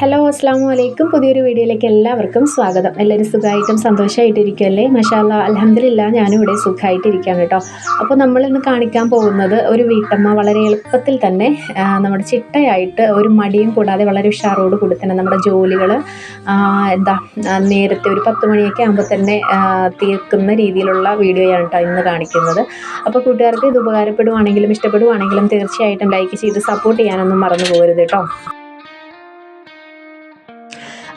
Hello അസ്സാം വലൈക്കും പുതിയൊരു വീഡിയോയിലേക്ക് എല്ലാവർക്കും സ്വാഗതം. എല്ലാവരും സുഖമായിട്ടും സന്തോഷമായിട്ടിരിക്കുമല്ലേ മഷാല്ല അലഹമില്ല ഞാനും ഇവിടെ സുഖമായിട്ടിരിക്കാം കേട്ടോ. അപ്പോൾ നമ്മളിന്ന് കാണിക്കാൻ പോകുന്നത് ഒരു വീട്ടമ്മ വളരെ എളുപ്പത്തിൽ തന്നെ നമ്മുടെ ചിട്ടയായിട്ട് ഒരു മടിയും കൂടാതെ വളരെ ഉഷാറോട് കൂടി തന്നെ നമ്മുടെ ജോലികൾ എന്താ നേരത്തെ ഒരു പത്ത് മണിയൊക്കെ ആകുമ്പോൾ തന്നെ തീർക്കുന്ന രീതിയിലുള്ള വീഡിയോയാണ് കേട്ടോ ഇന്ന് കാണിക്കുന്നത്. അപ്പോൾ കൂട്ടുകാർക്ക് ഇത് ഉപകാരപ്പെടുവാണെങ്കിലും ഇഷ്ടപ്പെടുവാണെങ്കിലും തീർച്ചയായിട്ടും ലൈക്ക് ചെയ്ത് സപ്പോർട്ട് ചെയ്യാനൊന്നും മറന്നു പോകരുത് കേട്ടോ.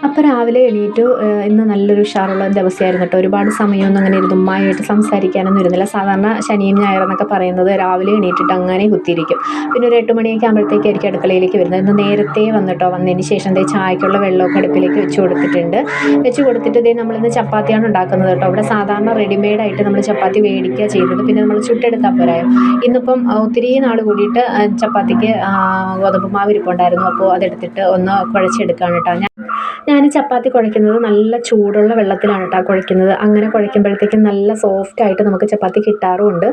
അപ്പോൾ രാവിലെ എണീറ്റു ഇന്ന് നല്ലൊരു ഉഷാറുള്ള ദിവസമായിരുന്നു കേട്ടോ ഒരുപാട് സമയമൊന്നും അങ്ങനെ ഇരുന്ന് ഉമ്മായിട്ട് സംസാരിക്കാനൊന്നും ഇരുന്നില്ല. സാധാരണ ശനിയും ഞായറെന്നൊക്കെ പറയുന്നത് രാവിലെ എണീറ്റിട്ട് അങ്ങനെ കുത്തിയിരിക്കും. പിന്നെ ഒരു എട്ട് മണിയൊക്കെ ആകുമ്പോഴത്തേക്കായിരിക്കും അടുക്കളയിലേക്ക് വരുന്നത്. ഇന്ന് നേരത്തെ വന്നിട്ടോ വന്നതിന് ശേഷം ദേ ചായക്കുള്ള വെള്ളമൊക്കെ അടുപ്പിലേക്ക് വെച്ച് കൊടുത്തിട്ടുണ്ട്. വെച്ച് കൊടുത്തിട്ട് ദേ നമ്മളിന്ന് ചപ്പാത്തിയാണ് ഉണ്ടാക്കുന്നത് കേട്ടോ അവിടെ സാധാരണ റെഡിമെയ്ഡായിട്ട് നമ്മൾ ചപ്പാത്തി മേടിക്കുക ചെയ്തത് പിന്നെ നമ്മൾ ചുട്ടെടുത്താൽ പോരായോ ഇന്നിപ്പം ഒത്തിരി നാൾ കൂടിയിട്ട് ചപ്പാത്തിക്ക് ഗോതമ്പ് മാവ് ഇരിപ്പുണ്ടായിരുന്നു. അപ്പോൾ അതെടുത്തിട്ട് ഒന്ന് കുഴച്ചെടുക്കുകയാണ് കേട്ടോ ഞാൻ ഞാൻ ചപ്പാത്തി കുഴയ്ക്കുന്നത് നല്ല ചൂടുള്ള വെള്ളത്തിലാണ് കേട്ടോ കുഴയ്ക്കുന്നത്. അങ്ങനെ കുഴയ്ക്കുമ്പോഴത്തേക്കും നല്ല സോഫ്റ്റ് ആയിട്ട് നമുക്ക് ചപ്പാത്തി കിട്ടാറുമുണ്ട്.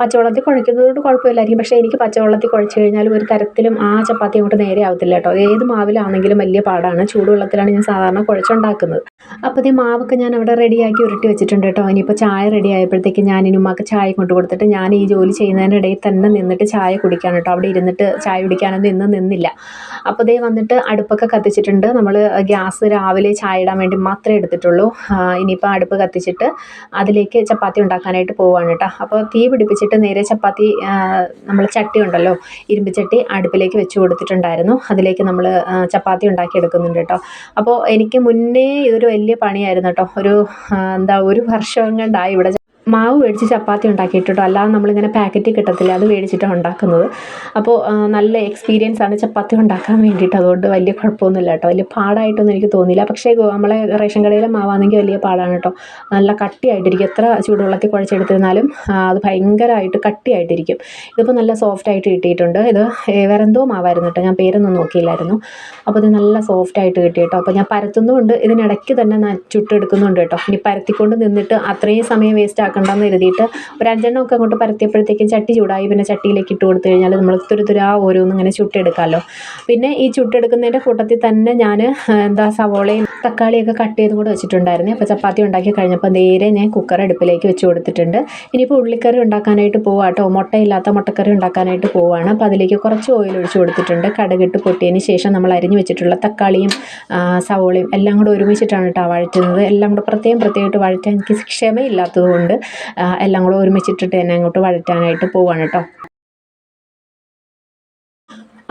പച്ചവെള്ളത്തിൽ കുഴയ്ക്കുന്നത് കൊണ്ട് കുഴപ്പമില്ലായിരിക്കും. പക്ഷേ എനിക്ക് പച്ചവെള്ളത്തിൽ കുഴച്ച് കഴിഞ്ഞാൽ ഒരു തരത്തിലും ആ ചപ്പാത്തി അങ്ങോട്ട് നേരെ ആവത്തില്ല കേട്ടോ ഏത് മാവിലാണെങ്കിലും വലിയ പാടാണ്. ചൂടുവെള്ളത്തിലാണ് ഞാൻ സാധാരണ കുഴച്ചുണ്ടാക്കുന്നത്. അപ്പോൾ ഈ മാവൊക്കെ ഞാൻ അവിടെ റെഡിയാക്കി ഉരുട്ടി വെച്ചിട്ടുണ്ട് കേട്ടോ ഇനിയിപ്പോൾ ചായ റെഡി ആയപ്പോഴത്തേക്കും ഞാൻ ഇനി ഉമ്മാക്ക് ചായ കൊണ്ട് കൊടുത്തിട്ട് ഞാൻ ഈ ജോലി ചെയ്യുന്നതിനിടയിൽ തന്നെ നിന്നിട്ട് ചായ കുടിക്കാൻ കേട്ടോ അവിടെ ഇരുന്നിട്ട് ചായ കുടിക്കാനൊന്നും ഇന്ന് നിന്നില്ല. അപ്പോൾ ദേ വന്നിട്ട് അടുപ്പൊക്കെ കത്തിച്ചിട്ടുണ്ട്. നമ്മൾ ഗ്യാസ് രാവിലെ ചായ ഇടാൻ വേണ്ടി മാത്രമേ എടുത്തിട്ടുള്ളൂ. ഇനിയിപ്പോൾ അടുപ്പ് കത്തിച്ചിട്ട് അതിലേക്ക് ചപ്പാത്തി ഉണ്ടാക്കാനായിട്ട് പോവുകയാണ് കേട്ടോ. അപ്പോൾ തീ പിടിപ്പിച്ചിട്ട് നേരെ ചപ്പാത്തി നമ്മൾ ചട്ടി ഉണ്ടല്ലോ ഇരുമ്പ് ചട്ടി അടുപ്പിലേക്ക് വെച്ച് കൊടുത്തിട്ടുണ്ടായിരുന്നു. അതിലേക്ക് നമ്മൾ ചപ്പാത്തി ഉണ്ടാക്കി എടുക്കുന്നുണ്ട് കേട്ടോ. അപ്പോൾ എനിക്ക് മുന്നേ ഇതൊരു വലിയ പണിയായിരുന്നു കേട്ടോ. ഒരു എന്താ ഒരു വർഷം കണ്ടായി ഇവിടെ മാവ് മേടിച്ച് ചപ്പാത്തി ഉണ്ടാക്കിയിട്ടോ അല്ലാതെ നമ്മളിങ്ങനെ പാക്കറ്റ് കിട്ടത്തില്ല. അത് മേടിച്ചിട്ടാണ് ഉണ്ടാക്കുന്നത്. അപ്പോൾ നല്ല എക്സ്പീരിയൻസ് ആണ് ചപ്പാത്തി ഉണ്ടാക്കാൻ വേണ്ടിയിട്ട്. അതുകൊണ്ട് വലിയ കുഴപ്പമൊന്നുമില്ല കേട്ടോ. വലിയ പാടായിട്ടൊന്നും എനിക്ക് തോന്നിയില്ല. പക്ഷേ നമ്മളെ റേഷൻ കടയിലെ മാവാണെങ്കിൽ വലിയ പാടാണ് കേട്ടോ. നല്ല കട്ടിയായിട്ടിരിക്കും. എത്ര ചൂടുവെള്ളത്തിൽ കുഴച്ചെടുത്തിരുന്നാലും അത് ഭയങ്കരമായിട്ട് കട്ടിയായിട്ടിരിക്കും. ഇതിപ്പോൾ നല്ല സോഫ്റ്റ് ആയിട്ട് കിട്ടിയിട്ടുണ്ട്. ഇത് വേറെ എന്തോ മാവായിരുന്നു കേട്ടോ. ഞാൻ പേരൊന്നും നോക്കിയില്ലായിരുന്നു. അപ്പോൾ ഇത് നല്ല സോഫ്റ്റ് ആയിട്ട് കിട്ടി കേട്ടോ. അപ്പോൾ ഞാൻ പരത്തുന്നുമുണ്ട്. ഇതിനിടയ്ക്ക് തന്നെ ചുട്ടെടുക്കുന്നുണ്ട് കേട്ടോ. ഇനി പരത്തിക്കൊണ്ട് നിന്നിട്ട് അത്രയും സമയം വേസ്റ്റ് ആക്കണ്ടെന്ന് കരുതിയിട്ട് ഒരു അഞ്ചെണ്ണം ഒക്കെ അങ്ങോട്ട് പരത്തിയപ്പോഴത്തേക്കും ചട്ടി ചൂടായി. പിന്നെ ചട്ടിയിലേക്ക് ഇട്ട് കൊടുത്തു കഴിഞ്ഞാൽ നമ്മൾ തുരുതുരാ ഓരോന്നും ഇങ്ങനെ ചുട്ടെടുക്കാമല്ലോ പിന്നെ ഈ ചുട്ടെടുക്കുന്നതിന്റെ കൂട്ടത്തിൽ തന്നെ ഞാൻ എന്താ സവോളയും തക്കാളിയൊക്കെ കട്ട് ചെയ്തും കൂടെ വെച്ചിട്ടുണ്ടായിരുന്നു. അപ്പോൾ ചപ്പാത്തി ഉണ്ടാക്കി കഴിഞ്ഞപ്പോൾ നേരെ ഞാൻ കുക്കർ അടുപ്പിലേക്ക് വെച്ച് കൊടുത്തിട്ടുണ്ട്. ഇനിയിപ്പോൾ ഉള്ളിക്കറി ഉണ്ടാക്കാനായിട്ട് പോവാട്ടോ മുട്ടയില്ലാത്ത മുട്ടക്കറി ഉണ്ടാക്കാനായിട്ട് പോവാണ്. അപ്പോൾ അതിലേക്ക് കുറച്ച് ഓയിൽ ഒഴിച്ച് കൊടുത്തിട്ടുണ്ട്. കടുകിട്ട് പൊട്ടിയതിന് ശേഷം നമ്മൾ അരിഞ്ഞു വെച്ചിട്ടുള്ള തക്കാളിയും സവോളയും എല്ലാം കൂടെ ഒരുമിച്ചിട്ടാണ് കേട്ടോ വഴറ്റുന്നത്. എല്ലാം കൂടെ പ്രത്യേകം പ്രത്യേകമായിട്ട് വഴറ്റാൻ എനിക്ക് ക്ഷമയില്ലാത്തത് കൊണ്ട് ആ, എല്ലാം കൂടെ ഒരുമിച്ചിട്ടിട്ട് തന്നെ അങ്ങോട്ട് വഴറ്റാനായിട്ട് പോവാണ് കേട്ടോ.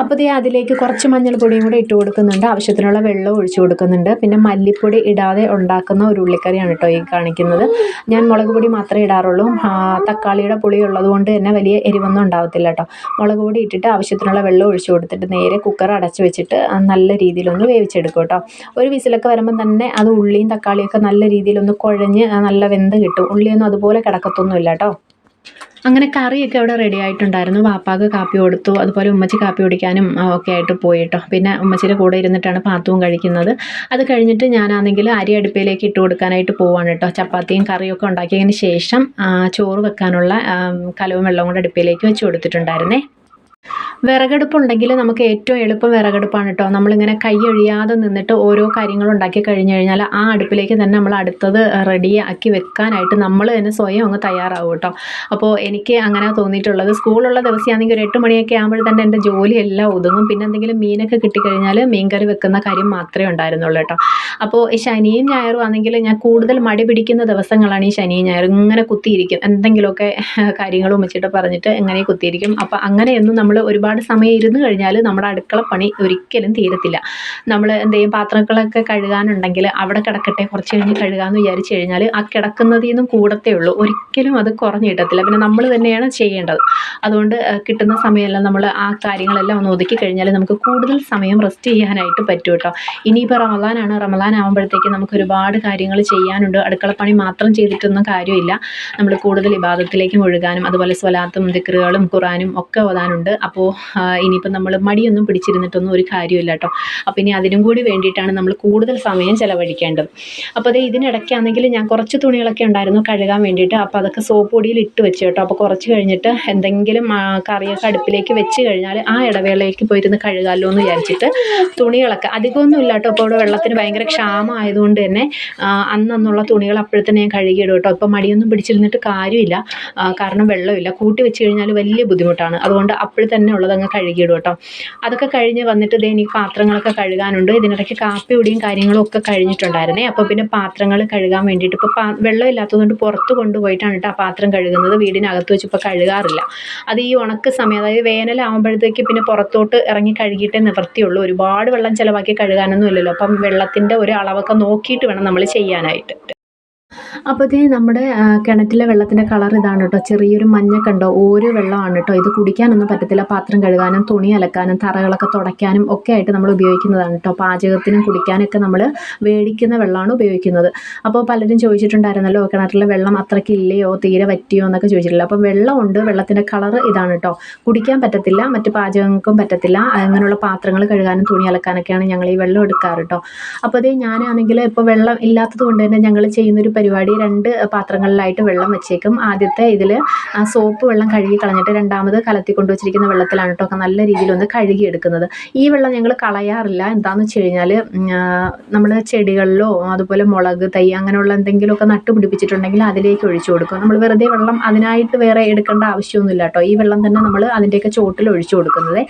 അപ്പോൾ ദേ അതിലേക്ക് കുറച്ച് മഞ്ഞൾപ്പൊടിയും കൂടെ ഇട്ട് കൊടുക്കുന്നുണ്ട്. ആവശ്യത്തിനുള്ള വെള്ളം ഒഴിച്ചു കൊടുക്കുന്നുണ്ട്. പിന്നെ മല്ലിപ്പൊടി ഇടാതെ ഉണ്ടാക്കുന്ന ഒരു ഉള്ളിക്കറിയാണ് കേട്ടോ ഈ കാണിക്കുന്നത്. ഞാൻ മുളക് പൊടി മാത്രമേ ഇടാറുള്ളൂ. തക്കാളിയുടെ പുളി ഉള്ളത് കൊണ്ട് തന്നെ വലിയ എരിവൊന്നും ഉണ്ടാവത്തില്ല കേട്ടോ. മുളക് പൊടി ഇട്ടിട്ട് ആവശ്യത്തിനുള്ള വെള്ളം ഒഴിച്ചു കൊടുത്തിട്ട് നേരെ കുക്കർ അടച്ചു വെച്ചിട്ട് നല്ല രീതിയിലൊന്ന് വേവിച്ചെടുക്കും കേട്ടോ. ഒരു വിസിലൊക്കെ വരുമ്പം തന്നെ അത് ഉള്ളിയും തക്കാളിയൊക്കെ നല്ല രീതിയിലൊന്ന് കുഴഞ്ഞ് നല്ല വെന്ത് കിട്ടും. ഉള്ളിയൊന്നും അതുപോലെ കിടക്കത്തൊന്നുമില്ല കേട്ടോ. അങ്ങനെ കറിയൊക്കെ അവിടെ റെഡി ആയിട്ടുണ്ടായിരുന്നു. വാപ്പാക്ക് കാപ്പി കൊടുത്തു. അതുപോലെ ഉമ്മച്ചി കാപ്പി കുടിക്കാനും ഒക്കെ ആയിട്ട് പോയിട്ടോ പിന്നെ ഉമ്മച്ചിയുടെ കൂടെ ഇരുന്നിട്ടാണ് പാത്തവും കഴിക്കുന്നത്. അത് കഴിഞ്ഞിട്ട് ഞാനാണെങ്കിൽ അരി അടുപ്പിലേക്ക് ഇട്ട് കൊടുക്കാനായിട്ട് പോവാണ് കേട്ടോ ചപ്പാത്തിയും കറിയൊക്കെ ഉണ്ടാക്കിയതിന് ശേഷം ചോറ് വെക്കാനുള്ള കലവും വെള്ളവും കൂടെ അടുപ്പിലേക്ക് വെച്ച് കൊടുത്തിട്ടുണ്ടായിരുന്നേ. വിറകടുപ്പുണ്ടെങ്കിൽ നമുക്ക് ഏറ്റവും എളുപ്പം വിറകടുപ്പാണ് കേട്ടോ നമ്മളിങ്ങനെ കൈ നിന്നിട്ട് ഓരോ കാര്യങ്ങൾ ഉണ്ടാക്കി കഴിഞ്ഞ് കഴിഞ്ഞാൽ ആ അടുപ്പിലേക്ക് തന്നെ നമ്മൾ അടുത്തത് റെഡി ആക്കി വെക്കാനായിട്ട് നമ്മൾ തന്നെ സ്വയം അങ്ങ് തയ്യാറാവും കേട്ടോ അപ്പോൾ എനിക്ക് അങ്ങനെ തോന്നിയിട്ടുള്ളത് സ്കൂളുള്ള ദിവസമാണെങ്കിൽ ഒരു എട്ട് മണിയൊക്കെ ആകുമ്പോൾ തന്നെ എന്റെ ജോലിയെല്ലാം ഒതുങ്ങും. പിന്നെ എന്തെങ്കിലും മീനൊക്കെ കിട്ടിക്കഴിഞ്ഞാൽ മീൻകറി വെക്കുന്ന കാര്യം മാത്രമേ ഉണ്ടായിരുന്നുള്ളൂ കേട്ടോ അപ്പോൾ ഈ ശനിയും ഞായറും ആണെങ്കിൽ ഞാൻ കൂടുതൽ മടി പിടിക്കുന്ന ദിവസങ്ങളാണ് ഈ ശനിയും ഞായറും. ഇങ്ങനെ കുത്തിയിരിക്കും. എന്തെങ്കിലുമൊക്കെ കാര്യങ്ങളും വെച്ചിട്ട് പറഞ്ഞിട്ട് എങ്ങനെ കുത്തിയിരിക്കും. അപ്പോൾ അങ്ങനെയൊന്നും നമ്മൾ ഒരുപാട് സമയം ഇരുന്ന് കഴിഞ്ഞാൽ നമ്മുടെ അടുക്കള പണി ഒരിക്കലും തീരത്തില്ല. നമ്മൾ എന്തെങ്കിലും പാത്രങ്ങളൊക്കെ കഴുകാനുണ്ടെങ്കിൽ അവിടെ കിടക്കട്ടെ കുറച്ച് കഴിഞ്ഞ് കഴുകാമെന്ന് വിചാരിച്ചു കഴിഞ്ഞാൽ ആ കിടക്കുന്നതിൽ നിന്നും കൂടത്തേ ഉള്ളൂ. ഒരിക്കലും അത് കുറഞ്ഞു കിട്ടത്തില്ല. പിന്നെ നമ്മൾ തന്നെയാണ് ചെയ്യേണ്ടത്. അതുകൊണ്ട് കിട്ടുന്ന സമയമെല്ലാം നമ്മൾ ആ കാര്യങ്ങളെല്ലാം ഒന്ന് ഒതുക്കി കഴിഞ്ഞാൽ നമുക്ക് കൂടുതൽ സമയം റെസ്റ്റ് ചെയ്യാനായിട്ട് പറ്റും കേട്ടോ ഇനിയിപ്പോൾ റമദാനാണ്. റമദാൻ ആകുമ്പോഴത്തേക്ക് നമുക്ക് ഒരുപാട് കാര്യങ്ങൾ ചെയ്യാനുണ്ട്. അടുക്കളപ്പണി മാത്രം ചെയ്തിട്ടൊന്നും കാര്യമില്ല. നമ്മൾ കൂടുതൽ ഇബാദത്തിലേക്ക് ഒഴുകാനും അതുപോലെ സ്വലാത്തും ദിക്റുകളും ഖുറാനും ഒക്കെ ഓതാനുണ്ട്. അപ്പോൾ ഇനിയിപ്പോൾ നമ്മൾ മടിയൊന്നും പിടിച്ചിരുന്നിട്ടൊന്നും ഒരു കാര്യമില്ല കേട്ടോ അപ്പോൾ ഇനി അതിനും കൂടി വേണ്ടിയിട്ടാണ് നമ്മൾ കൂടുതൽ സമയം ചിലവഴിക്കേണ്ടത്. അപ്പോൾ അത് ഇതിനിടയ്ക്കാണെങ്കിൽ ഞാൻ കുറച്ച് തുണികളൊക്കെ ഉണ്ടായിരുന്നു കഴുകാൻ വേണ്ടിയിട്ട്. അപ്പോൾ അതൊക്കെ സോപ്പ് പൊടിയിൽ ഇട്ട് വെച്ച് കേട്ടോ അപ്പോൾ കുറച്ച് കഴിഞ്ഞിട്ട് എന്തെങ്കിലും കറിയൊക്കെ അടുപ്പിലേക്ക് വെച്ച് കഴിഞ്ഞാൽ ആ ഇടവേളയിലേക്ക് പോയിരുന്ന് കഴുകാമല്ലോ എന്ന് വിചാരിച്ചിട്ട് തുണികളൊക്കെ. അധികമൊന്നും ഇല്ല കേട്ടോ അപ്പോൾ ഇവിടെ വെള്ളത്തിന് ഭയങ്കര ക്ഷാമം ആയതുകൊണ്ട് തന്നെ അന്നന്നുള്ള തുണികൾ അപ്പോഴത്തന്നെ ഞാൻ കഴുകിയിടും കേട്ടോ. ഇപ്പോൾ മടിയൊന്നും പിടിച്ചിരുന്നിട്ട് കാര്യമില്ല. കാരണം വെള്ളമില്ല. കൂട്ടി വെച്ച് കഴിഞ്ഞാൽ വലിയ ബുദ്ധിമുട്ടാണ്. അതുകൊണ്ട് അപ്പോൾ തന്നെ ഉള്ളത് അങ്ങ് കഴുകിയിടും കേട്ടോ. അതൊക്കെ കഴിഞ്ഞ് വന്നിട്ട് ഇതേ എനിക്ക് പാത്രങ്ങളൊക്കെ കഴുകാനുണ്ട്. ഇതിനിടയ്ക്ക് കാപ്പി കാര്യങ്ങളും ഒക്കെ കഴിഞ്ഞിട്ടുണ്ടായിരുന്നേ. അപ്പോൾ പിന്നെ പാത്രങ്ങൾ കഴുകാൻ വേണ്ടിയിട്ട് ഇപ്പോൾ പാ വെള്ളം ഇല്ലാത്തതുകൊണ്ട് പുറത്ത് കൊണ്ടുപോയിട്ടാണ് കേട്ടോ ആ പാത്രം കഴുകുന്നത്. വീടിനകത്ത് വെച്ച് ഇപ്പോൾ കഴുകാറില്ല. അത് ഈ ഉണക്ക് സമയം അതായത് വേനലാകുമ്പോഴത്തേക്ക് പിന്നെ പുറത്തോട്ട് ഇറങ്ങി കഴുകിയിട്ടേ നിവൃത്തിയുള്ളൂ ഒരുപാട് വെള്ളം ചിലവാക്കി കഴുകാനൊന്നും ഇല്ലല്ലോ. അപ്പം വെള്ളത്തിന്റെ ഒരു അളവൊക്കെ നോക്കിയിട്ട് വേണം നമ്മൾ ചെയ്യാനായിട്ട്. അപ്പോൾ ഇതേ നമ്മുടെ കിണറ്റിലെ വെള്ളത്തിന്റെ കളർ ഇതാണ് കേട്ടോ ചെറിയൊരു മഞ്ഞ കണ്ടോ ഓരോ വെള്ളമാണ് കേട്ടോ ഇത് കുടിക്കാനൊന്നും പറ്റത്തില്ല. പാത്രം കഴുകാനും തുണി അലക്കാനും തറകളൊക്കെ തുടയ്ക്കാനും ഒക്കെ ആയിട്ട് നമ്മൾ ഉപയോഗിക്കുന്നതാണ് കേട്ടോ പാചകത്തിനും കുടിക്കാനൊക്കെ നമ്മൾ വേടിക്കുന്ന വെള്ളമാണ് ഉപയോഗിക്കുന്നത്. അപ്പോൾ പലരും ചോദിച്ചിട്ടുണ്ടായിരുന്നല്ലോ കിണറ്റിലെ വെള്ളം അത്രയ്ക്ക് ഇല്ലയോ തീരെ പറ്റിയോ എന്നൊക്കെ ചോദിച്ചിട്ടില്ല അപ്പോൾ വെള്ളമുണ്ട് വെള്ളത്തിന്റെ കളർ ഇതാണ് കേട്ടോ കുടിക്കാൻ പറ്റത്തില്ല മറ്റ് പാചകങ്ങൾക്കും പറ്റത്തില്ല. അങ്ങനെയുള്ള പാത്രങ്ങൾ കഴുകാനും തുണി അലക്കാനൊക്കെയാണ് ഞങ്ങൾ ഈ വെള്ളം എടുക്കാറ് കേട്ടോ അപ്പോൾ അതേ ഞാനാണെങ്കിൽ ഇപ്പോൾ വെള്ളം ഇല്ലാത്തത് കൊണ്ട് തന്നെ ഞങ്ങൾ ചെയ്യുന്നൊരു പരിപാടി രണ്ട് പാത്രങ്ങളിലായിട്ട് വെള്ളം വെച്ചേക്കും. ആദ്യത്തെ ഇതിൽ സോപ്പ് വെള്ളം കഴുകി കളഞ്ഞിട്ട് രണ്ടാമത് കലത്തി കൊണ്ടുവച്ചിരിക്കുന്ന വെള്ളത്തിലാണ് കേട്ടോ നല്ല രീതിയിൽ ഒന്ന് കഴുകി എടുക്കുന്നത് ഈ വെള്ളം ഞങ്ങൾ കളയാറില്ല. എന്താണെന്ന് വെച്ച് കഴിഞ്ഞാൽ നമ്മൾ ചെടികളിലോ അതുപോലെ മുളക് തൈ അങ്ങനെയുള്ള എന്തെങ്കിലുമൊക്കെ നട്ടുപിടിപ്പിച്ചിട്ടുണ്ടെങ്കിൽ അതിലേക്ക് ഒഴിച്ചു കൊടുക്കും. നമ്മൾ വെറുതെ വെള്ളം അതിനായിട്ട് വേറെ എടുക്കേണ്ട ആവശ്യമൊന്നുമില്ല കേട്ടോ ഈ വെള്ളം തന്നെ നമ്മൾ അതിന്റെയൊക്കെ ചോട്ടിൽ ഒഴിച്ചു കൊടുക്കുന്നത്.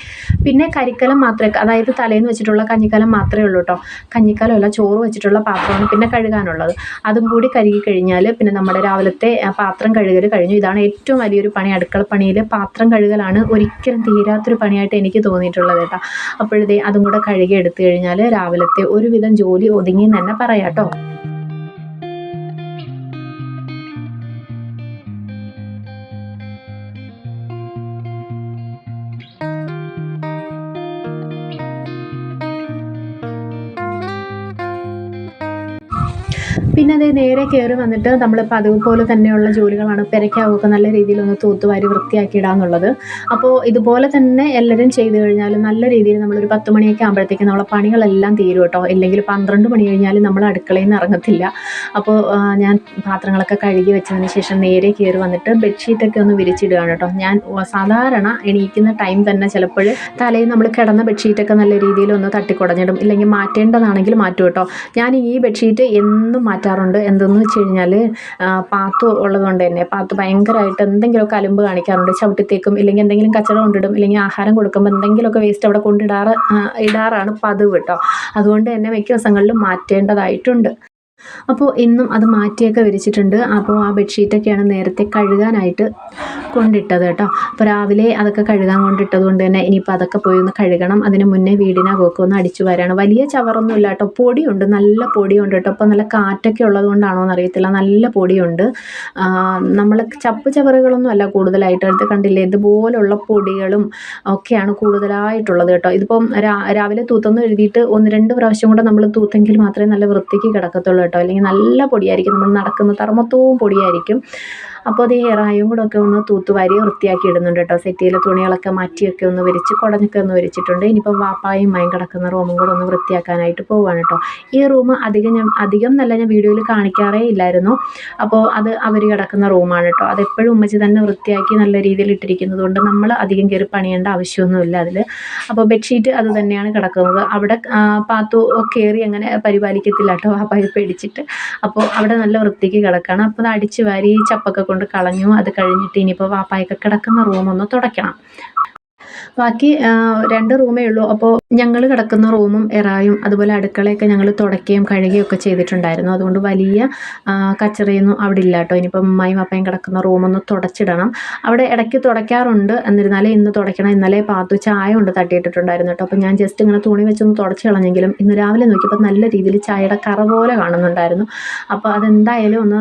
പിന്നെ കരിക്കലം മാത്രമേ അതായത് തലേന്ന് വെച്ചിട്ടുള്ള കഞ്ഞിക്കലം മാത്രമേ ഉള്ളൂ കേട്ടോ കഞ്ഞിക്കലം അല്ല ചോറ് വെച്ചിട്ടുള്ള പാത്രമാണ് പിന്നെ കഴുകാനുള്ളത്. അതും കൂടി കഴുകി കഴിഞ്ഞാൽ പിന്നെ നമ്മുടെ രാവിലത്തെ പാത്രം കഴുകൽ കഴിഞ്ഞു. ഇതാണ് ഏറ്റവും വലിയൊരു പണി. അടുക്കള പണിയിൽ പാത്രം കഴുകലാണ് ഒരിക്കലും തീരാത്തൊരു പണിയായിട്ട് എനിക്ക് തോന്നിയിട്ടുള്ളത് കേട്ടോ. അപ്പോഴത്തെ അതും കൂടെ കഴുകി എടുത്തു കഴിഞ്ഞാൽ രാവിലത്തെ ഒരുവിധം ജോലി ഒതുങ്ങി തന്നെ പറയാം കേട്ടോ. പിന്നെ അതേ നേരെ കയറി വന്നിട്ട് നമ്മൾ പതിവ് പോലെ തന്നെയുള്ള ജോലികളാണ് പെരയ്ക്കാവൊക്കെ നല്ല രീതിയിൽ ഒന്ന് തൂത്തുവാരി വൃത്തിയാക്കി ഇടാന്നുള്ളത് അപ്പോൾ ഇതുപോലെ തന്നെ എല്ലാവരും ചെയ്തു കഴിഞ്ഞാൽ നല്ല രീതിയിൽ നമ്മളൊരു പത്ത് മണിയൊക്കെ ആകുമ്പോഴത്തേക്കും നമ്മളെ പണികളെല്ലാം തീരും കേട്ടോ. ഇല്ലെങ്കിൽ പന്ത്രണ്ട് മണി കഴിഞ്ഞാൽ നമ്മൾ അടുക്കളയിൽ നിന്ന് ഇറങ്ങത്തില്ല. അപ്പോൾ ഞാൻ പാത്രങ്ങളൊക്കെ കഴുകി വെച്ചതിന് ശേഷം നേരെ കയറി വന്നിട്ട് ബെഡ്ഷീറ്റൊക്കെ ഒന്ന് വിരിച്ചിടുകയാണ് കേട്ടോ. ഞാൻ സാധാരണ എണീക്കുന്ന ടൈം തന്നെ ചിലപ്പോൾ തലയിൽ നമ്മൾ കിടന്ന ബെഡ്ഷീറ്റൊക്കെ നല്ല രീതിയിൽ ഒന്ന് തട്ടിക്കുടഞ്ഞിടും. ഇല്ലെങ്കിൽ മാറ്റേണ്ടതാണെങ്കിൽ മാറ്റും കേട്ടോ. ഞാൻ ഈ ബെഡ്ഷീറ്റ് എന്നും മാറ്റാറുണ്ട് എന്തെന്ന് വെച്ച് കഴിഞ്ഞാൽ പാത്തു ഉള്ളതുകൊണ്ട് തന്നെ പാത്തു ഭയങ്കരമായിട്ട് എന്തെങ്കിലുമൊക്കെ അലമ്പ് കാണിക്കാറുണ്ട്. ചവിട്ടിത്തേക്കും ഇല്ലെങ്കിൽ എന്തെങ്കിലും കച്ചവടം കൊണ്ടിടും ഇല്ലെങ്കിൽ ആഹാരം കൊടുക്കുമ്പോൾ എന്തെങ്കിലുമൊക്കെ വേസ്റ്റ് അവിടെ കൊണ്ടിടാറ് ഇടാറാണ് പതിവ് കേട്ടോ അതുകൊണ്ട് തന്നെ മിക്ക ദിവസങ്ങളിലും മാറ്റേണ്ടതായിട്ടുണ്ട്. അപ്പോൾ ഇന്നും അത് മാറ്റിയൊക്കെ വിരിച്ചിട്ടുണ്ട്. അപ്പോൾ ആ ബെഡ്ഷീറ്റൊക്കെയാണ് നേരത്തെ കഴുകാനായിട്ട് കൊണ്ടിട്ടത് കേട്ടോ. അപ്പോൾ രാവിലെ അതൊക്കെ കഴുകാൻ കൊണ്ടിട്ടത് കൊണ്ട് തന്നെ ഇനിയിപ്പോൾ അതൊക്കെ പോയി ഒന്ന് കഴുകണം. അതിന് മുന്നേ വീടിനകമൊക്കെ ഒന്ന് അടിച്ചു വരാണ്. വലിയ ചവറൊന്നും ഇല്ല കേട്ടോ. പൊടിയുണ്ട്. നല്ല പൊടിയുണ്ട് കേട്ടോ. അപ്പോൾ നല്ല കാറ്റൊക്കെ ഉള്ളത് കൊണ്ടാണോ എന്നറിയത്തില്ല. നല്ല പൊടിയുണ്ട്. നമ്മൾ ചപ്പ് ചവറുകളൊന്നും അല്ല കൂടുതലായിട്ട് അടുത്ത് കണ്ടില്ലേ? ഇതുപോലുള്ള പൊടികളും ഒക്കെയാണ് കൂടുതലായിട്ടുള്ളത് കേട്ടോ. ഇതിപ്പം രാവിലെ തൂത്തെന്ന് എഴുതിയിട്ട് ഒന്ന് രണ്ട് പ്രാവശ്യം കൂടെ നമ്മൾ തൂത്തെങ്കിൽ മാത്രമേ നല്ല വൃത്തിക്ക് കിടക്കത്തുള്ളൂ കേട്ടോ. അല്ലെങ്കിൽ നല്ല പൊടിയായിരിക്കും. നമ്മൾ നടക്കുന്ന തർമ്മത്തവും പൊടിയായിരിക്കും. അപ്പോൾ അത് ഹെയറായും കൂടെ ഒക്കെ ഒന്ന് തൂത്തുവാരി വൃത്തിയാക്കി ഇടുന്നുണ്ട് കേട്ടോ. സെറ്റിയിലെ തുണികളൊക്കെ മാറ്റിയൊക്കെ ഒന്ന് വിരിച്ച് കുടഞ്ഞൊക്കെ ഒന്ന് വിരിച്ചിട്ടുണ്ട്. ഇനിയിപ്പോൾ വാപ്പായും മയം കിടക്കുന്ന റൂമും കൂടെ ഒന്ന് വൃത്തിയാക്കാനായിട്ട് പോവുകയാണ് കേട്ടോ. ഈ റൂം അധികം ഞാൻ അധികം നല്ല ഞാൻ വീഡിയോയിൽ കാണിക്കാറേ ഇല്ലായിരുന്നു. അപ്പോൾ അത് അവർ കിടക്കുന്ന റൂമാണ് കേട്ടോ. അതെപ്പോഴും ഉമ്മച്ചി തന്നെ വൃത്തിയാക്കി നല്ല രീതിയിൽ ഇട്ടിരിക്കുന്നത് കൊണ്ട് നമ്മൾ അധികം കയറി പണിയേണ്ട ആവശ്യമൊന്നുമില്ല അതിൽ അപ്പോൾ ബെഡ്ഷീറ്റ് അത് തന്നെയാണ് കിടക്കുന്നത്. അവിടെ പാത്തു കയറി അങ്ങനെ പരിപാലിക്കത്തില്ല കേട്ടോ. വാപ്പായി പേടിച്ചിട്ട്. അപ്പോൾ അവിടെ നല്ല വൃത്തിക്ക് കിടക്കണം. അപ്പോൾ അത് അടിച്ചു വാരി ചപ്പൊക്കെ കൊണ്ട് കളഞ്ഞു. അത് കഴിഞ്ഞിട്ട് ഇനിയിപ്പോൾ വാപ്പായൊക്കെ കിടക്കുന്ന റൂമൊന്ന് തുടയ്ക്കണം. ബാക്കി രണ്ട് റൂമേ ഉള്ളൂ. അപ്പോൾ ഞങ്ങൾ കിടക്കുന്ന റൂമും എറായും അതുപോലെ അടുക്കളയൊക്കെ ഞങ്ങൾ തുടയ്ക്കുകയും കഴുകുകയും ഒക്കെ ചെയ്തിട്ടുണ്ടായിരുന്നു. അതുകൊണ്ട് വലിയ കച്ചറയൊന്നും അവിടെ ഇല്ല കേട്ടോ. ഇനിയിപ്പം ഉമ്മയും അപ്പയും കിടക്കുന്ന റൂമൊന്ന് തുടച്ചിടണം. അവിടെ ഇടയ്ക്ക് തുടയ്ക്കാറുണ്ട്. എന്നിരുന്നാലേ ഇന്ന് തുടയ്ക്കണം. ഇന്നലെ പാത്തു ചായ കൊണ്ട് തട്ടിയിട്ടിട്ടുണ്ടായിരുന്നു കേട്ടോ. അപ്പോൾ ഞാൻ ജസ്റ്റ് ഇങ്ങനെ തുണി വെച്ചൊന്ന് തുടച്ച് കളഞ്ഞെങ്കിലും ഇന്ന് രാവിലെ നോക്കിയപ്പോൾ നല്ല രീതിയിൽ ചായയുടെ കറ പോലെ കാണുന്നുണ്ടായിരുന്നു. അപ്പോൾ അതെന്തായാലും ഒന്ന്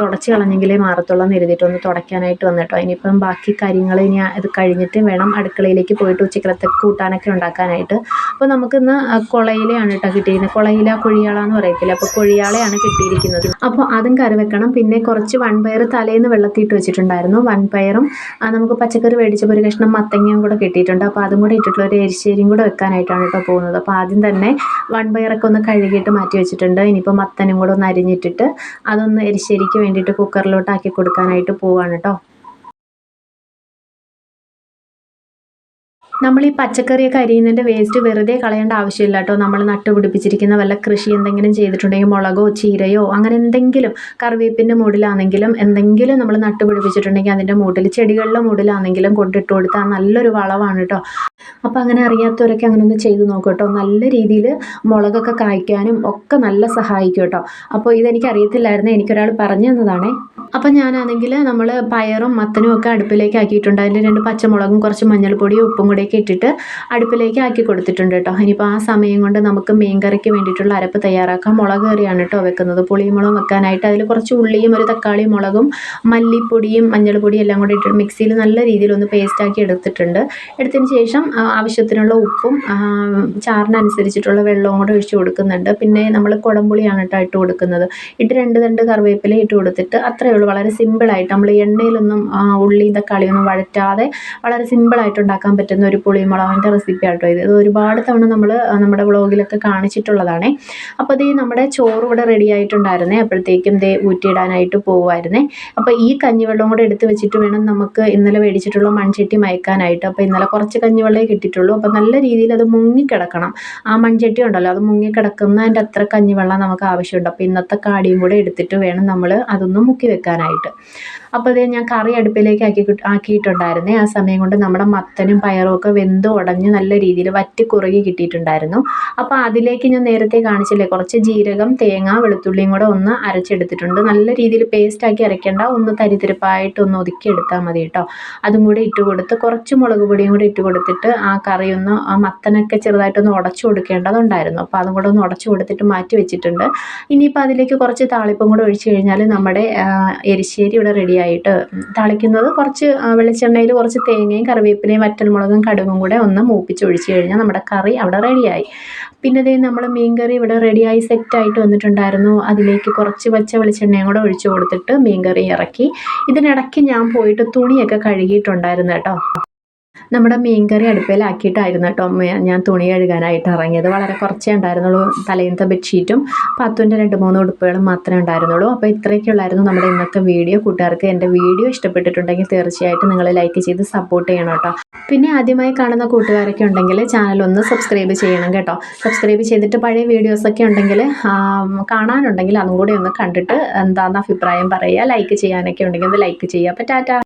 തുടച്ച് കളഞ്ഞെങ്കിലേ മാറത്തുള്ളൂ എന്ന് എഴുതിയിട്ട് ഒന്ന് തുടയ്ക്കാനായിട്ട് വന്നിട്ടോ ഇനിയിപ്പം ബാക്കി കാര്യങ്ങൾ ഇനി അത് കഴിഞ്ഞിട്ട് വേണം അടുക്കള അടുക്കളയിലേക്ക് പോയിട്ട് ഉച്ചക്കലത്തെ കൂട്ടാനൊക്കെ ഉണ്ടാക്കാനായിട്ട്. അപ്പോൾ നമുക്കിന്ന് കുളയിലയാണ് കേട്ടോ കിട്ടിയിരുന്നത് കുളയില കൊഴിയാള എന്ന് പറയത്തില്ല? അപ്പോൾ കൊഴിയാളയാണ് കിട്ടിയിരിക്കുന്നത്. അപ്പോൾ അതും കറി വെക്കണം പിന്നെ കുറച്ച് വൺപയർ തലേന്ന് വെള്ളത്തിയിട്ട് വെച്ചിട്ടുണ്ടായിരുന്നു. വൺപയറും നമുക്ക് പച്ചക്കറി മേടിച്ചപ്പോൾ ഒരു കഷ്ണം മത്തങ്ങയും കൂടെ കിട്ടിയിട്ടുണ്ട്. അപ്പോൾ അതും കൂടെ ഇട്ടിട്ടുള്ള ഒരു എരിശ്ശേരിയും കൂടെ വെക്കാനായിട്ടാണ് കേട്ടോ പോകുന്നത്. അപ്പോൾ ആദ്യം തന്നെ വൺപയറൊക്കെ ഒന്ന് കഴുകിയിട്ട് മാറ്റി വെച്ചിട്ടുണ്ട്. ഇനിയിപ്പോൾ മത്തനും കൂടെ ഒന്ന് അരിഞ്ഞിട്ടിട്ട് അതൊന്ന് എരിശ്ശേരിക്ക് വേണ്ടിയിട്ട് കുക്കറിലോട്ട് ആക്കി കൊടുക്കാനായിട്ട് പോവാണ് കേട്ടോ നമ്മൾ ഈ പച്ചക്കറിയൊക്കെ അരിയുന്നതിന്റെ വേസ്റ്റ് വെറുതെ കളയേണ്ട ആവശ്യമില്ല കേട്ടോ. നമ്മൾ നട്ടുപിടിപ്പിച്ചിരിക്കുന്ന വല്ല കൃഷി എന്തെങ്കിലും ചെയ്തിട്ടുണ്ടെങ്കിൽ മുളകോ ചീരയോ അങ്ങനെ എന്തെങ്കിലും കറിവേപ്പിന്റെ മൂടിലാണെങ്കിലും എന്തെങ്കിലും നമ്മൾ നട്ടുപിടിപ്പിച്ചിട്ടുണ്ടെങ്കിൽ അതിന്റെ മൂടിൽ ചെടികളുടെ മൂടിലാണെങ്കിലും കൊണ്ടിട്ട് കൊടുത്താൽ നല്ലൊരു വളമാണ് കേട്ടോ. അപ്പോൾ അങ്ങനെ അറിയാത്തവരൊക്കെ അങ്ങനെ ഒന്ന് ചെയ്ത് നോക്കും കേട്ടോ. നല്ല രീതിയിൽ മുളകൊക്കെ കായ്ക്കാനും ഒക്കെ നല്ല സഹായിക്കും കേട്ടോ. അപ്പോൾ ഇതെനിക്ക് അറിയത്തില്ലായിരുന്നു. എനിക്കൊരാൾ പറഞ്ഞു തന്നതാണേ. അപ്പം ഞാനാണെങ്കിൽ നമ്മൾ പയറും മത്തനും ഒക്കെ അടുപ്പിലേക്ക് ആക്കിയിട്ടുണ്ട്. അതിൽ രണ്ട് പച്ചമുളകും കുറച്ച് മഞ്ഞൾപ്പൊടിയും ഉപ്പും കൂടെയൊക്കെ ഇട്ടിട്ട് അടുപ്പിലേക്ക് ആക്കി കൊടുത്തിട്ടുണ്ട് കേട്ടോ. ഇനിയിപ്പോൾ ആ സമയം കൊണ്ട് നമുക്ക് മീൻ കറിക്ക് വേണ്ടിയിട്ടുള്ള അരപ്പ് തയ്യാറാക്കാം. മുളക് കറിയാണ് കേട്ടോ വെക്കുന്നത്. പുളിമുളകും വെക്കാനായിട്ട് അതിൽ കുറച്ച് ഉള്ളിയും ഒരു തക്കാളി മുളകും മല്ലിപ്പൊടിയും മഞ്ഞൾപ്പൊടിയും എല്ലാം കൂടി ഇട്ടിട്ട് മിക്സിയിൽ നല്ല രീതിയിൽ ഒന്ന് പേസ്റ്റാക്കി എടുത്തിട്ടുണ്ട്. എടുത്തതിന് ശേഷം ആവശ്യത്തിനുള്ള ഉപ്പും ചാറിനനുസരിച്ചിട്ടുള്ള വെള്ളവും കൂടെ ഒഴിച്ച് കൊടുക്കുന്നുണ്ട്. പിന്നെ നമ്മൾ കുടംപുളിയാണ് കേട്ടോ ഇട്ട് കൊടുക്കുന്നത്. ഇട്ട് രണ്ട് രണ്ട് കറിവേപ്പില ഇട്ട് കൊടുത്തിട്ട് അത്രയേ ഉള്ളൂ. വളരെ സിമ്പിളായിട്ട് നമ്മൾ എണ്ണയിലൊന്നും ഉള്ളിയും തക്കാളിയൊന്നും വഴറ്റാതെ വളരെ സിമ്പിളായിട്ട് ഉണ്ടാക്കാൻ പറ്റുന്ന ഒരു പുളിമുളകിന്റെ റെസിപ്പി ആട്ടോ ഇത്. ഒരുപാട് തവണ നമ്മൾ നമ്മുടെ വ്ളോഗിലൊക്കെ കാണിച്ചിട്ടുള്ളതാണേ. അപ്പോൾ ഇത് നമ്മുടെ ചോറ് ഇവിടെ റെഡി ആയിട്ടുണ്ടായിരുന്നേ. അപ്പോഴത്തേക്കും ദേ ഊറ്റിയിടാനായിട്ട് പോകുമായിരുന്നേ അപ്പോൾ ഈ കഞ്ഞിവെള്ളം കൂടെ എടുത്ത് വെച്ചിട്ട് വേണം നമുക്ക് ഇന്നലെ മേടിച്ചിട്ടുള്ള മൺചട്ടി മയക്കാനായിട്ട്. അപ്പോൾ ഇന്നലെ കുറച്ച് കഞ്ഞിവെള്ളമേ കിട്ടിയിട്ടുള്ളൂ. അപ്പോൾ നല്ല രീതിയിൽ അത് മുങ്ങിക്കിടക്കണം. ആ മൺചട്ടി ഉണ്ടല്ലോ അത് മുങ്ങിക്കിടക്കുന്നതിന്റെ അത്ര കഞ്ഞിവെള്ളം നമുക്ക് ആവശ്യമുണ്ട്. അപ്പോൾ ഇന്നത്തെ കാടിയും കൂടെ എടുത്തിട്ട് വേണം നമ്മൾ അതൊന്ന് മുക്കി വെക്കാനായിട്ട്. അപ്പോൾ ഞാൻ കറി അടുപ്പിലേക്ക് ആക്കി ആക്കിയിട്ടുണ്ടായിരുന്നേ. ആ സമയം കൊണ്ട് നമ്മുടെ മത്തനും പയറും ഒക്കെ വെന്ത് ഉടഞ്ഞ് നല്ല രീതിയിൽ വറ്റി കുറുകി കിട്ടിയിട്ടുണ്ടായിരുന്നു. അപ്പോൾ അതിലേക്ക് ഞാൻ നേരത്തെ കാണിച്ചില്ലേ കുറച്ച് ജീരകം തേങ്ങ വെളുത്തുള്ളിയും കൂടെ ഒന്ന് അരച്ചെടുത്തിട്ടുണ്ട്. നല്ല രീതിയിൽ പേസ്റ്റാക്കി അരയ്ക്കേണ്ട ഒന്ന് തരിതിരിപ്പായിട്ട് ഒന്ന് ഒതുക്കി എടുത്താൽ മതി കേട്ടോ അതും കൂടി ഇട്ട് കൊടുത്ത് കുറച്ച് മുളക് പൊടിയും കൂടി ഇട്ട് കൊടുത്തിട്ട് ആ കറി ഒന്ന് ആ മത്തനൊക്കെ ചെറുതായിട്ടൊന്ന് ഉടച്ചു കൊടുക്കേണ്ടതുണ്ടായിരുന്നു. അപ്പോൾ അതും കൂടെ ഒന്ന് ഉടച്ചു കൊടുത്തിട്ട് മാറ്റി വെച്ചിട്ടുണ്ട്. ഇനിയിപ്പോൾ അതിലേക്ക് കുറച്ച് താളിപ്പും കൂടെ ഒഴിച്ച് കഴിഞ്ഞാൽ നമ്മുടെ എരിശ്ശേരി ഇവിടെ റെഡിയായിട്ട് തളിക്കുന്നത് കുറച്ച് വെളിച്ചെണ്ണയിൽ കുറച്ച് തേങ്ങയും കറിവേപ്പിലയും വറ്റൽമുളകും കടുകും കൂടെ ഒന്ന് മൂപ്പിച്ച് ഒഴിച്ച് കഴിഞ്ഞാൽ നമ്മുടെ കറി അവിടെ റെഡിയായി. പിന്നെ ഇതേ നമ്മൾ മീൻ കറി ഇവിടെ റെഡിയായി സെറ്റായിട്ട് വന്നിട്ടുണ്ടായിരുന്നു. അതിലേക്ക് കുറച്ച് വെച്ച വെളിച്ചെണ്ണയും കൂടെ ഒഴിച്ചു കൊടുത്തിട്ട് മീൻ കറി ഇറക്കി. ഇതിനിടയ്ക്ക് ഞാൻ പോയിട്ട് തുണിയൊക്കെ കഴുകിയിട്ടുണ്ടായിരുന്നു കേട്ടോ. നമ്മുടെ മീൻകറി അടുപ്പിലാക്കിയിട്ടായിരുന്നു കേട്ടോ ഞാൻ തുണി കഴുകാനായിട്ട് ഇറങ്ങിയത്. വളരെ കുറച്ചേ ഉണ്ടായിരുന്നുള്ളൂ തലേന്നത്തെ ബെഡ്ഷീറ്റും പത്തുന്റെ രണ്ട് മൂന്ന് ഉടുപ്പുകളും മാത്രമേ ഉണ്ടായിരുന്നുള്ളൂ. അപ്പോൾ ഇത്രയൊക്കെ ഉള്ളായിരുന്നു നമ്മുടെ ഇന്നത്തെ വീഡിയോ. കൂട്ടുകാർക്ക് എന്റെ വീഡിയോ ഇഷ്ടപ്പെട്ടിട്ടുണ്ടെങ്കിൽ തീർച്ചയായിട്ടും നിങ്ങൾ ലൈക്ക് ചെയ്ത് സപ്പോർട്ട് ചെയ്യണം കേട്ടോ. പിന്നെ ആദ്യമായി കാണുന്ന കൂട്ടുകാരൊക്കെ ഉണ്ടെങ്കിൽ ചാനൽ ഒന്ന് സബ്സ്ക്രൈബ് ചെയ്യണം കേട്ടോ. സബ്സ്ക്രൈബ് ചെയ്തിട്ട് പഴയ വീഡിയോസൊക്കെ ഉണ്ടെങ്കിൽ കാണാനുണ്ടെങ്കിൽ അതും കൂടി ഒന്ന് കണ്ടിട്ട് എന്താണെന്ന് അഭിപ്രായം പറയുക. ലൈക്ക് ചെയ്യാനൊക്കെ ഉണ്ടെങ്കിൽ ഒന്ന് ലൈക്ക് ചെയ്യുക. അപ്പോൾ ടാറ്റ.